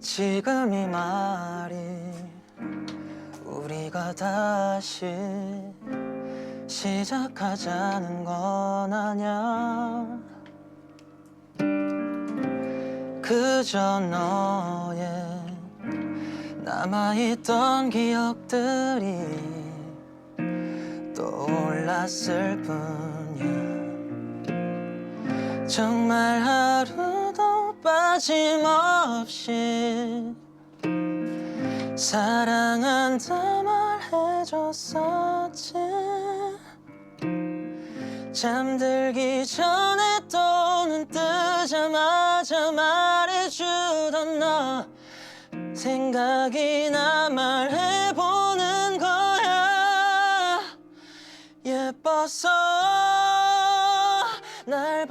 지금 이 말이 우리가 다시 시작하자는 건 아냐? 그저 너의 남아있던 기억들이 떠올랐을 뿐이야. 정말 하루도 빠짐없이 사랑한다 말해줬었지. 잠들기 전에 또 눈 뜨자마자 말해주던 너. 생각이 나 말해보는 거야. 예뻐서 날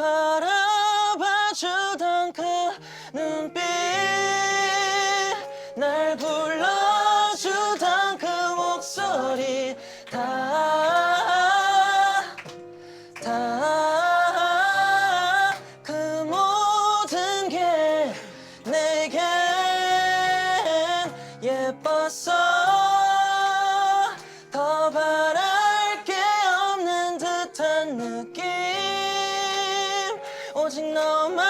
바라봐주던 그 눈빛 날 불러주던 그 목소리 다 다 그 모든 게 내겐 예뻤어. 더 바랄 게 없는 듯한 느낌. 오직 너만